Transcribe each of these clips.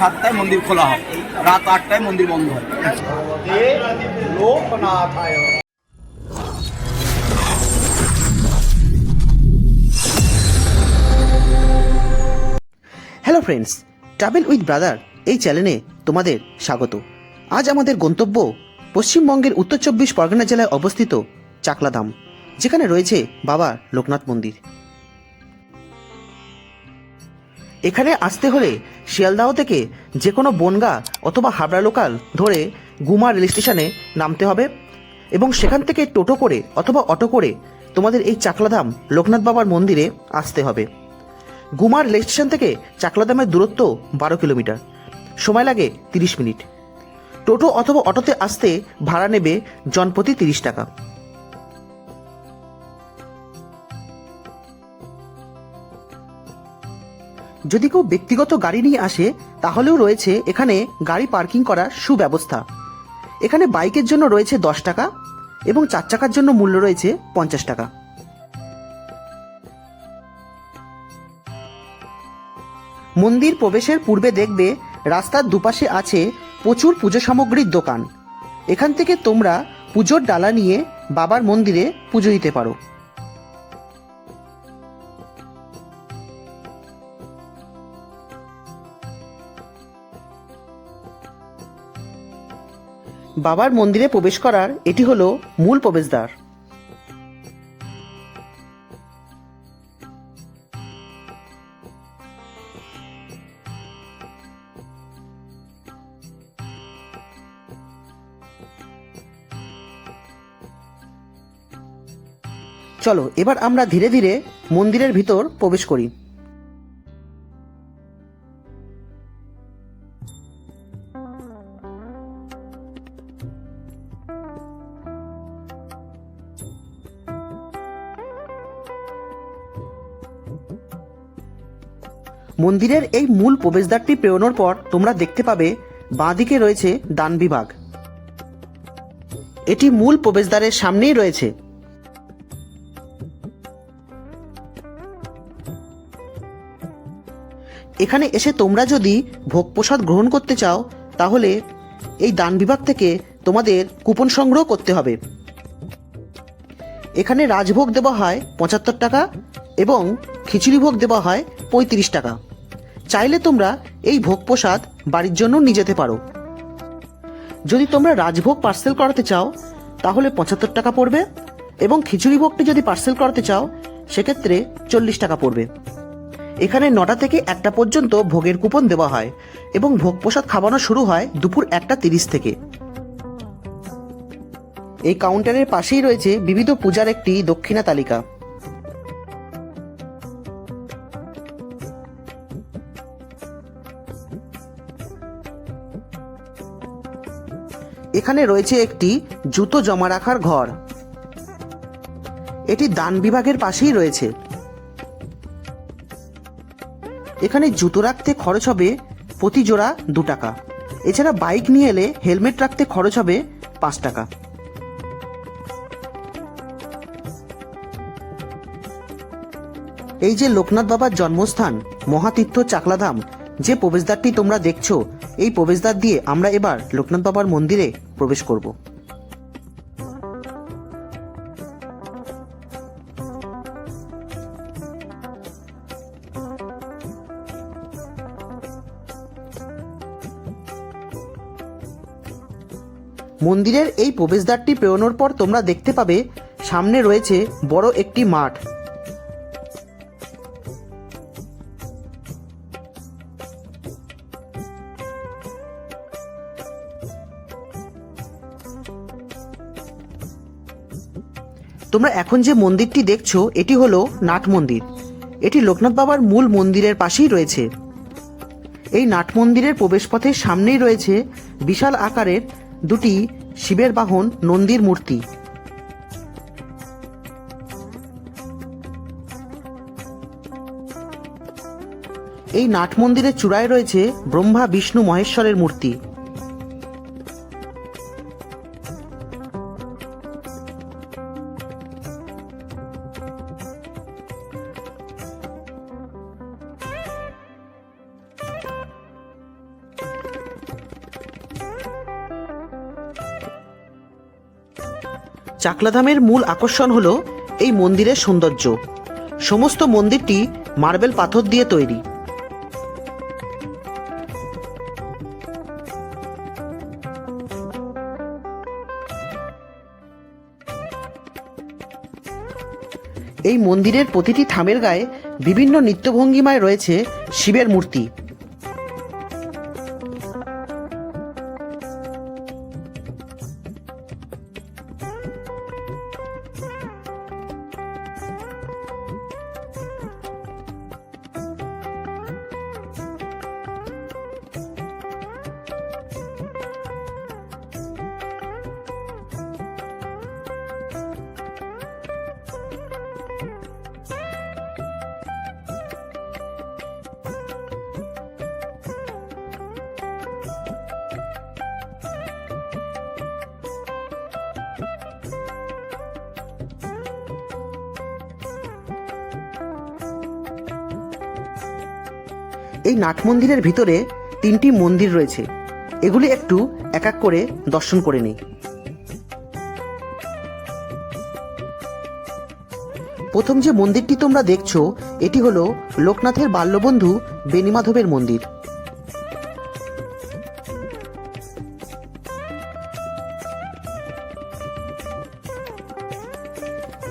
সাতটায় মন্দির খোলা হয়। রাত আটটায় মন্দির বন্ধ হয়। লোকনাথায়। Hello friends travel with brother এই চ্যানেলে তোমাদের স্বাগত। আজ আমাদের গন্তব্য পশ্চিমবঙ্গের উত্তর চব্বিশ পরগনা জেলায় অবস্থিত চাকলাধাম যেখানে রয়েছে বাবা লোকনাথ মন্দির। এখানে আসতে হলে শিয়ালদাহ থেকে যে কোনো বনগা অথবা হাবড়া লোকাল ধরে গুমা রেল স্টেশনে নামতে হবে এবং সেখান থেকে টোটো করে অথবা অটো করে তোমাদের এই চাকলাধাম লোকনাথ বাবার মন্দিরে আসতে হবে। গুমার রেল স্টেশন থেকে চাকলাধামের দূরত্ব বারো কিলোমিটার। সময় লাগে তিরিশ মিনিট। টোটো অথবা অটোতে আসতে ভাড়া নেবে জনপ্রতি তিরিশ টাকা। যদি কেউ ব্যক্তিগত গাড়ি নিয়ে আসে, তাহলেও রয়েছে এখানে গাড়ি পার্কিং করার সুব্যবস্থা। এখানে বাইকের জন্য রয়েছে দশ টাকা এবং চার চাকার জন্য মূল্য রয়েছে পঞ্চাশ টাকা। মন্দির প্রবেশের পূর্বে দেখবে রাস্তার দুপাশে আছে প্রচুর পুজো সামগ্রীর দোকান। এখান থেকে তোমরা পুজোর ডালা নিয়ে বাবার মন্দিরে পুজো দিতে পারো। বাবার মন্দিরে প্রবেশ করার এটি হলো মূল প্রবেশদ্বার। চলো, এবার আমরা ধীরে ধীরে মন্দিরের ভিতর প্রবেশ করি। মন্দিরের এই মূল প্রবেশদ্বারটি পেরোনোর পর তোমরা দেখতে পাবে, বাঁদিকে রয়েছে দান বিভাগ। এটি মূল প্রবেশদ্বারের সামনেই রয়েছে। এখানে এসে তোমরা যদি ভোগ প্রসাদ গ্রহণ করতে চাও, তাহলে এই দান বিভাগ থেকে তোমাদের কুপন সংগ্রহ করতে হবে। এখানে রাজভোগ দেওয়া হয় পঁচাত্তর টাকা এবং খিচুড়ি ভোগ দেওয়া হয় পঁয়ত্রিশ টাকা। চাইলে তোমরা এই ভোগ প্রসাদ বাড়ির জন্য নিয়ে যেতে পারো। যদি তোমরা রাজভোগ পার্সেল করাতে চাও, তাহলে পঁচাত্তর টাকা পড়বে এবং খিচুড়ি ভোগটি যদি পার্সেল করাতে চাও, সেক্ষেত্রে চল্লিশ টাকা পড়বে। এখানে নটা থেকে একটা পর্যন্ত ভোগের কুপন দেওয়া হয় এবং ভোগ প্রসাদ খাওয়ানো শুরু হয় দুপুর একটা তিরিশ থেকে। এই কাউন্টারের পাশেই রয়েছে বিবিধ পূজার একটি দক্ষিণা তালিকা। এখানে রয়েছে একটি জুতো জমা রাখার ঘর। এটি দান বিভাগের পাশেই রয়েছে। এখানে জুতো রাখতে খরচ হবে প্রতি জোড়া দু টাকা। এছাড়া বাইক নিয়ে এলে হেলমেট রাখতে খরচ হবে পাঁচ টাকা। এই যে লোকনাথ বাবার জন্মস্থান, মহাতীর্থ চাকলাধাম, যে প্রবেশদ্বারটি তোমরা দেখছ এই প্রবেশদ্বার দিয়ে আমরা এবার লোকনাথ বাবার মন্দিরে প্রবেশ করব। মন্দিরের এই প্রবেশদ্বারটি পেরোনোর পর তোমরা দেখতে পাবে সামনে রয়েছে বড় একটি মাঠ। তোমরা এখন যে মন্দিরটি দেখছ, এটি হলো নাট মন্দির। এটি লোকনাথ বাবার মূল মন্দিরের পাশেই রয়েছে। এই নাট মন্দিরের প্রবেশপথের সামনেই রয়েছে বিশাল আকারের দুটি শিবের বাহন নন্দীর মূর্তি। এই নাট মন্দিরের চূড়ায় রয়েছে ব্রহ্মা, বিষ্ণু, মহেশ্বরের মূর্তি। চাকলাধামের মূল আকর্ষণ হলো এই মন্দিরের সৌন্দর্য। সমস্ত মন্দিরটি মার্বেল পাথর দিয়ে তৈরি। এই মন্দিরের প্রতিটি থামের গায়ে বিভিন্ন নৃত্যভঙ্গিমায় রয়েছে শিবের মূর্তি। এই নাট মন্দিরের ভিতরে তিনটি মন্দির রয়েছে। এগুলি একটু এক এক করে দর্শন করে নিই। প্রথম যে মন্দিরটি তোমরা দেখছ, এটি হলো লোকনাথের বাল্যবন্ধু বেনিমাধবের মন্দির।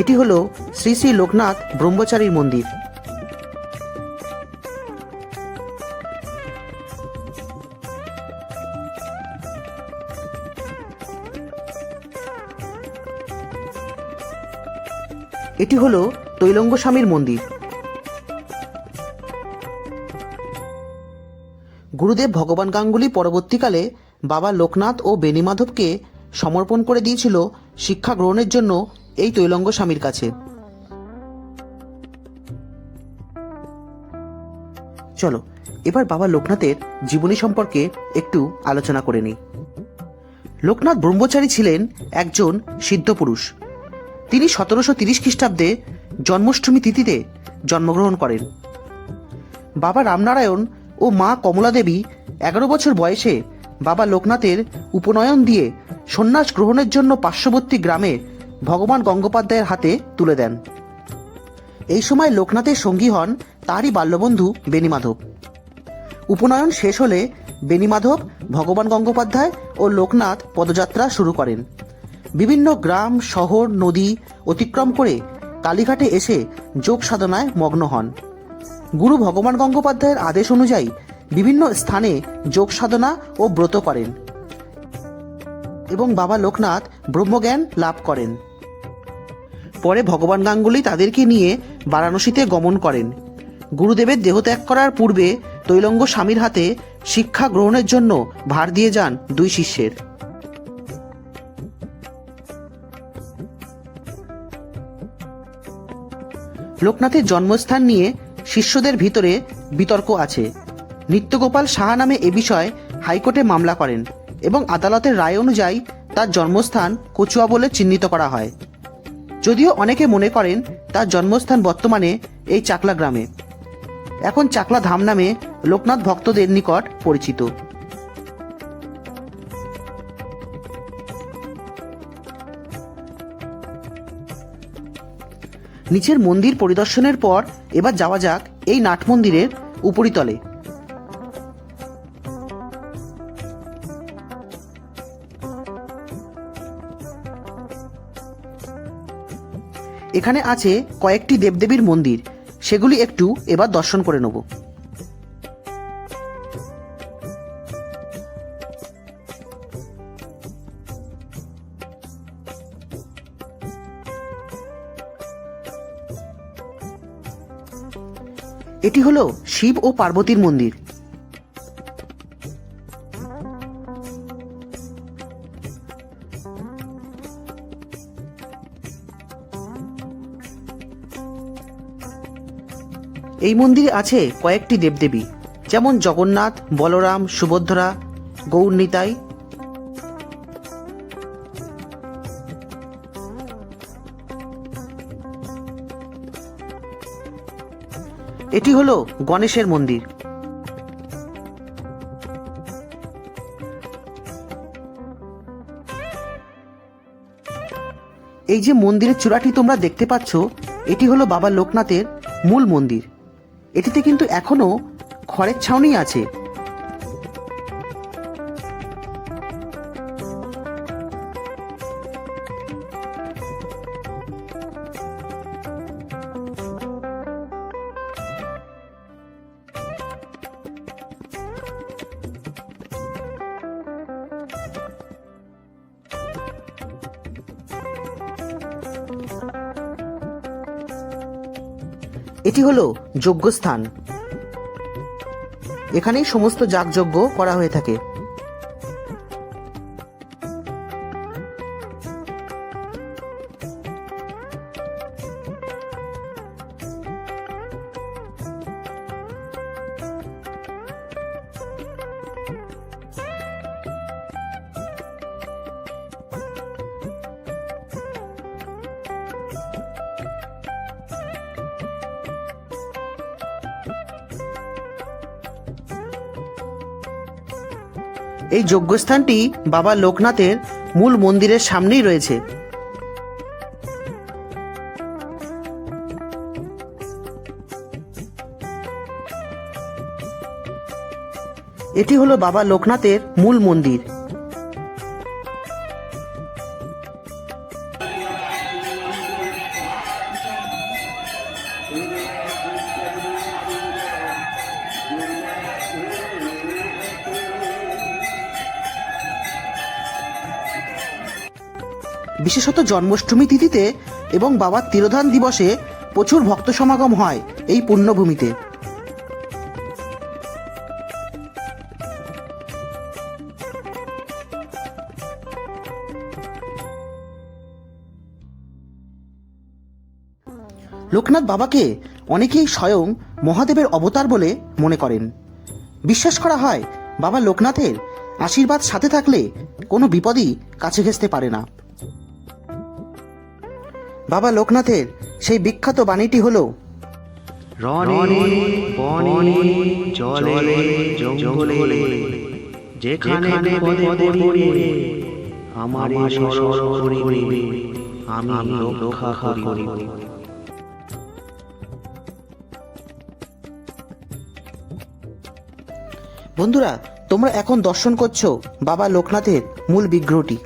এটি হলো শ্রী শ্রী লোকনাথ ব্রহ্মচারীর মন্দির। এটি হলো তৈলঙ্গ স্বামীর মন্দির। গুরুদেব ভগবান গাঙ্গুলি পরবর্তীকালে বাবা লোকনাথ ও বেনিমাধবকে সমর্পণ করে দিয়েছিল শিক্ষা গ্রহণের জন্য এই তৈলঙ্গ স্বামীর কাছে। চলো, এবার বাবা লোকনাথের জীবনী সম্পর্কে একটু আলোচনা করে নিই। লোকনাথ ব্রহ্মচারী ছিলেন একজন সিদ্ধ পুরুষ তিনি সতেরোশো তিরিশ খ্রিস্টাব্দে জন্মাষ্টমী তিথিতে জন্মগ্রহণ করেন। বাবা রামনারায়ণ ও মা কমলা দেবী এগারো বছর বয়সে বাবা লোকনাথের উপনয়ন দিয়ে সন্ন্যাস গ্রহণের জন্য পার্শ্ববর্তী গ্রামে ভগবান গঙ্গোপাধ্যায়ের হাতে তুলে দেন। এই সময় লোকনাথের সঙ্গী হন তারই বাল্যবন্ধু বেনিমাধব উপনয়ন শেষ হলে বেনিমাধব ভগবান গঙ্গোপাধ্যায় ও লোকনাথ পদযাত্রা শুরু করেন। বিভিন্ন গ্রাম, শহর, নদী অতিক্রম করে কালীঘাটে এসে যোগ সাধনায় মগ্ন হন। গুরু ভগবান গঙ্গোপাধ্যায়ের আদেশ অনুযায়ী বিভিন্ন স্থানে যোগ সাধনা ও ব্রত করেন এবং বাবা লোকনাথ ব্রহ্মজ্ঞান লাভ করেন। পরে ভগবান গাঙ্গুলি তাদেরকে নিয়ে বারাণসীতে গমন করেন। গুরুদেবের দেহত্যাগ করার পূর্বে তৈলঙ্গ স্বামীর হাতে শিক্ষা গ্রহণের জন্য ভার দিয়ে যান দুই শিষ্যের। লোকনাথের জন্মস্থান নিয়ে শিষ্যদের ভিতরে বিতর্ক আছে। নিত্যগোপাল সাহা নামে এ বিষয়ে হাইকোর্টে মামলা করেন এবং আদালতের রায় অনুযায়ী তার জন্মস্থান কচুয়া বলে চিহ্নিত করা হয়। যদিও অনেকে মনে করেন তার জন্মস্থান বর্তমানে এই চাকলা গ্রামে। এখন চাকলা ধাম নামে লোকনাথ ভক্তদের নিকট পরিচিত। নিচের মন্দির পরিদর্শনের পর এবার যাওয়া যাক এই নাট মন্দিরের উপরিতলে। এখানে আছে কয়েকটি দেবদেবীর মন্দির, সেগুলি একটু এবার দর্শন করে নেব। এটি হলো শিব ও পার্বতীর মন্দির। এই মন্দিরে আছে কয়েকটি দেবদেবী, যেমন জগন্নাথ, বলরাম, সুভদ্রা, গৌর নিতাই এটি হল গণেশের মন্দির। এই যে মন্দিরের চূড়াটি তোমরা দেখতে পাচ্ছ, এটি হলো বাবা লোকনাথের মূল মন্দির। এটিতে কিন্তু এখনও খড়ের ছাউনি আছে। এটি হলো যজ্ঞস্থান। এখানেই সমস্ত যাগযজ্ঞ করা হয়ে থাকে। এই যজ্ঞস্থানটি বাবা লোকনাথের মূল মন্দিরের সামনেই রয়েছে। এটি হলো বাবা লোকনাথের মূল মন্দির। জন্মাষ্টমী তিথিতে এবং বাবার তিরোধান দিবসে প্রচুর ভক্ত সমাগম হয় এই পুণ্যভূমিতে। লোকনাথ বাবাকে অনেকেই স্বয়ং মহাদেবের অবতার বলে মনে করেন। বিশ্বাস করা হয় বাবা লোকনাথের আশীর্বাদ সাথে থাকলে কোনো বিপদই কাছে ঘেঁচতে পারে না। বাবা লোকনাথের সেই বিখ্যাত বাণীটি হলো রনে বনে জলে জঙ্গলে যেখানে পদে পদে পড়ে স্মরণ করিবে আমি রক্ষা করিব। বন্ধুরা তোমরা এখন দর্শন করছ বাবা লোকনাথের মূল বিগ্রহটি।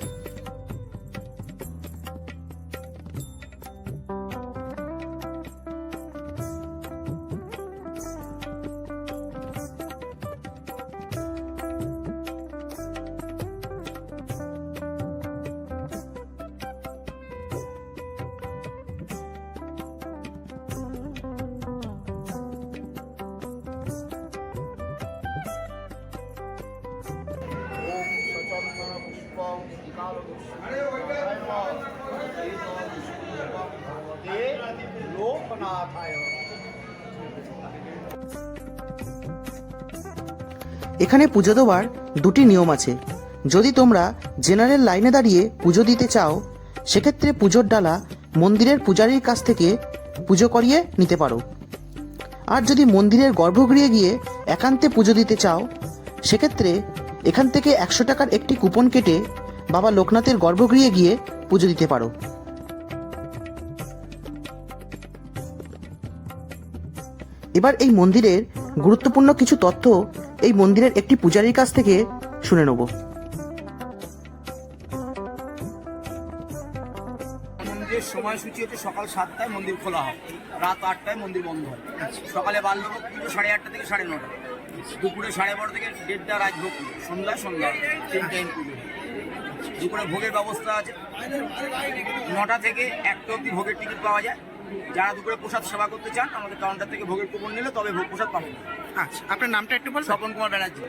এখানে পুজো দেওয়ার দুটি নিয়ম আছে। যদি তোমরা জেনারেল লাইনে দাঁড়িয়ে পুজো দিতে চাও, সেক্ষেত্রে পুজোর ডালা মন্দিরের পূজারীর কাছ থেকে পুজো করিয়ে নিতে পারো। আর যদি মন্দিরের গর্ভগৃহে গিয়ে একান্তে পুজো দিতে চাও, সেক্ষেত্রে এখান থেকে একশো টাকার একটি কুপন কেটে বাবা লোকনাথের গর্ভগৃহে গিয়ে পুজো দিতে পারো। এবার এই মন্দিরের গুরুত্বপূর্ণ কিছু তথ্য এই মন্দিরের একটি পূজারীর কাছ থেকে শুনে নেব। মন্দিরের সময়সূচি হচ্ছে সকাল সাতটায় মন্দির খোলা হয়। রাত আটটায় মন্দির বন্ধ হয়। সকালে বাল্যভোগ পুজো সাড়ে আটটা থেকে সাড়ে নটা। দুপুরে সাড়ে বারো থেকে দেড়টা রাজভোগ পুজো। সন্ধ্যায় সন্ধ্যা তিন টাইম পুজো। দুপুরে ভোগের ব্যবস্থা আছে। নটা থেকে একটা অবধি ভোগের টিকিট পাওয়া যায়। যারা দুপুরে প্রসাদ সেবা করতে চান আমাদের কাউন্টার থেকে ভোগের কুপন নিলে তবে ভোগ প্রসাদ পাবেন। আচ্ছা আপনার নামটা একটু বলবেন? স্বপন কুমার ব্যানার্জি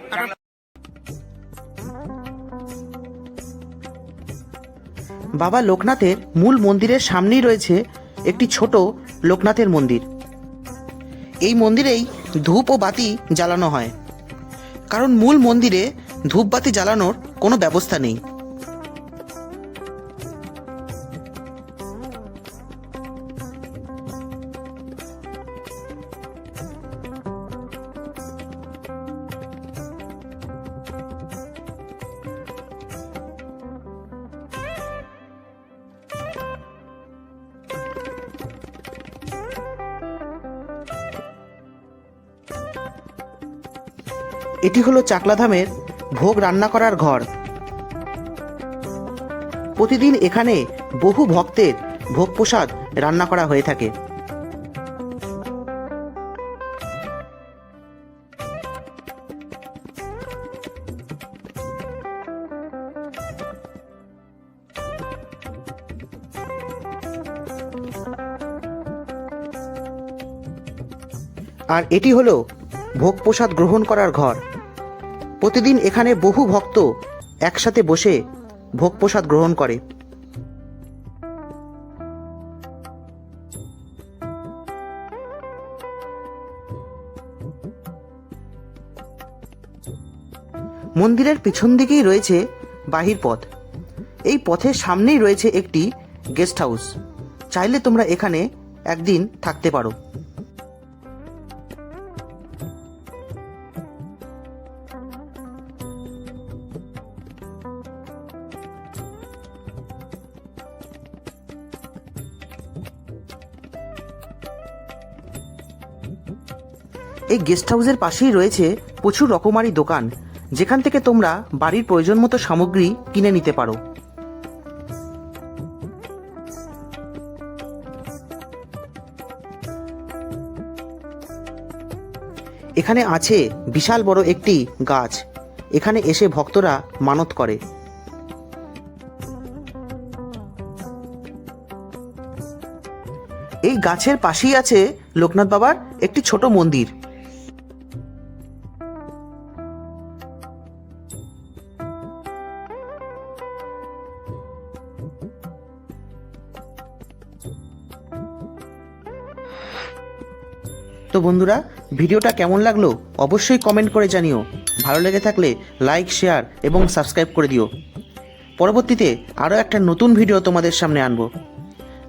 বাবা লোকনাথের মূল মন্দিরের সামনেই রয়েছে একটি ছোট লোকনাথের মন্দির। এই মন্দিরেই ধূপ ও বাতি জ্বালানো হয়। কারণ মূল মন্দিরে ধূপ বাতি জ্বালানোর কোনো ব্যবস্থা নেই। এটি হলো চাকলাধামের ভোগ রান্না করার ঘর। প্রতিদিন এখানে বহু ভক্তের ভোগ প্রসাদ রান্না করা হয়ে থাকে। আর এটি হলো ভোগ প্রসাদ গ্রহণ করার ঘর। প্রতিদিন এখানে বহু ভক্ত একসাথে বসে ভোগ প্রসাদ গ্রহণ করে। মন্দিরের পিছন দিকেই রয়েছে বাহির পথ। এই পথের সামনেই রয়েছে একটি গেস্ট হাউস। চাইলে তোমরা এখানে একদিন থাকতে পারো। এই গেস্ট হাউসের পাশেই রয়েছে প্রচুর রকমারি দোকান, যেখান থেকে তোমরা বাড়ির প্রয়োজন মতো সামগ্রী কিনে নিতে পারো। এখানে আছে বিশাল বড় একটি গাছ, এখানে এসে ভক্তরা মানত করে। এই গাছের পাশেই আছে লোকনাথ বাবার একটি ছোট মন্দির। বন্ধুরা, ভিডিওটা কেমন লাগল অবশ্যই কমেন্ট করে জানিও। ভালো লেগে থাকলে লাইক শেয়ার এবং সাবস্ক্রাইব করে দিও। পরবর্তীতে আরও একটা নতুন ভিডিও তোমাদের সামনে আনব।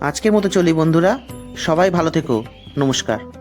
আজকের মতো চলি বন্ধুরা, সবাই ভালো থেকো। নমস্কার।